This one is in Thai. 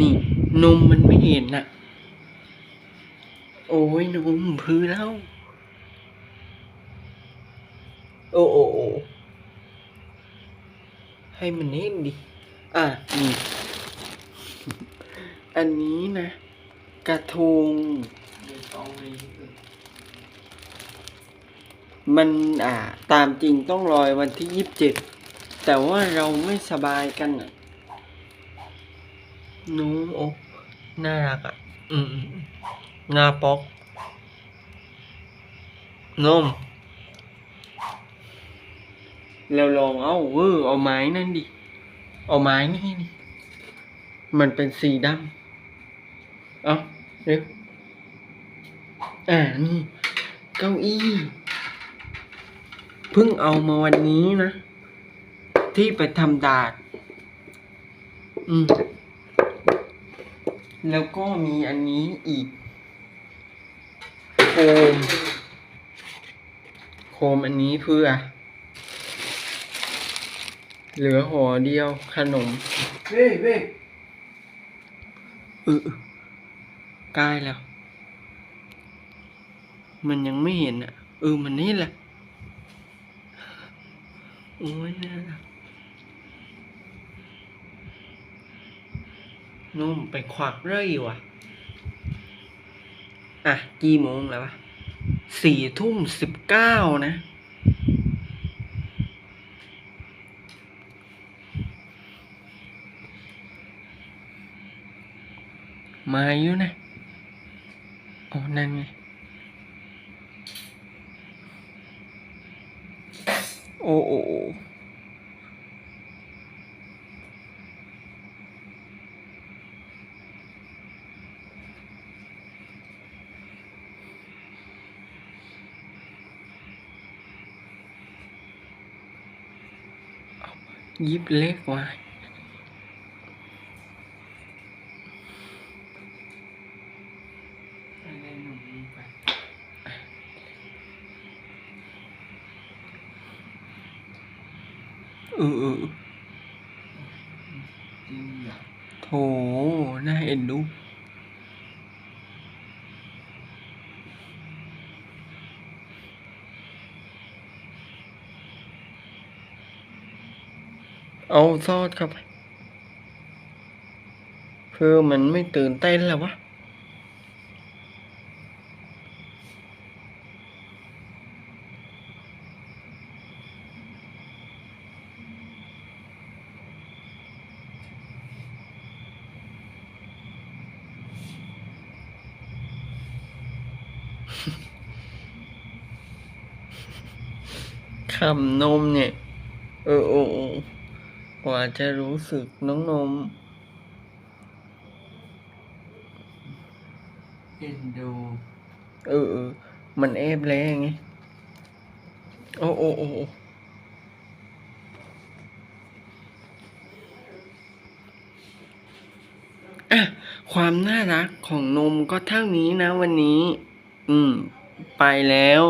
นี่นมมันไม่เห็นน่ะ โอ้ยนมพื้นแล้ว โอ้โอ้โอ้ให้มันเห็นดิ อะนี่ อันนี้นะ กระทง มันอ่า ตามจริงต้องรอยวันที่ยี่สิบเจ็ด แต่ว่าเราไม่สบายกันอะ นูโอ้น่ารักอะ อืมนาป๊อก นมเราลองเอาเออเอาไม้นั่นดิ เอาไม้นี่นี่มันเป็นสีดำ เอาเร็ว อ่า นี่ เก้าอี้ เพิ่งเอามาวันนี้นะ ที่ไปทำดาด อืม แล้วก็มีอันนี้อีก โคม โคมอันนี้เพื่อ เหลือห่อเดียวขนมเว้ยเว้ยเออใกล้แล้ว มันยังไม่เห็นอะ เออ มันนี่แหละ โอ้ยน่ารัก นุ่มไปควักเร่ยว่ะ อะ กี่โมงแล้ววะสี่ทุ่มสิบเก้านะ มาอยู่นะโอ๋อนั่นไง โอ้โอ้ โอ้ยิบเล็กไเอาเอ็นดูเอาซอสเข้าไปเพื่อมันไม่ตื่นเต้นแล้ววะคำนมเนี่ย เออโอโอ กว่าจะรู้สึกน้องนมเอ็นดูเออเออมันแอบแล้วไงโอ้โอ้โอ้โอ้อะความน่ารักของนมก็เท่านี้นะวันนี้ อืม ไปแล้ว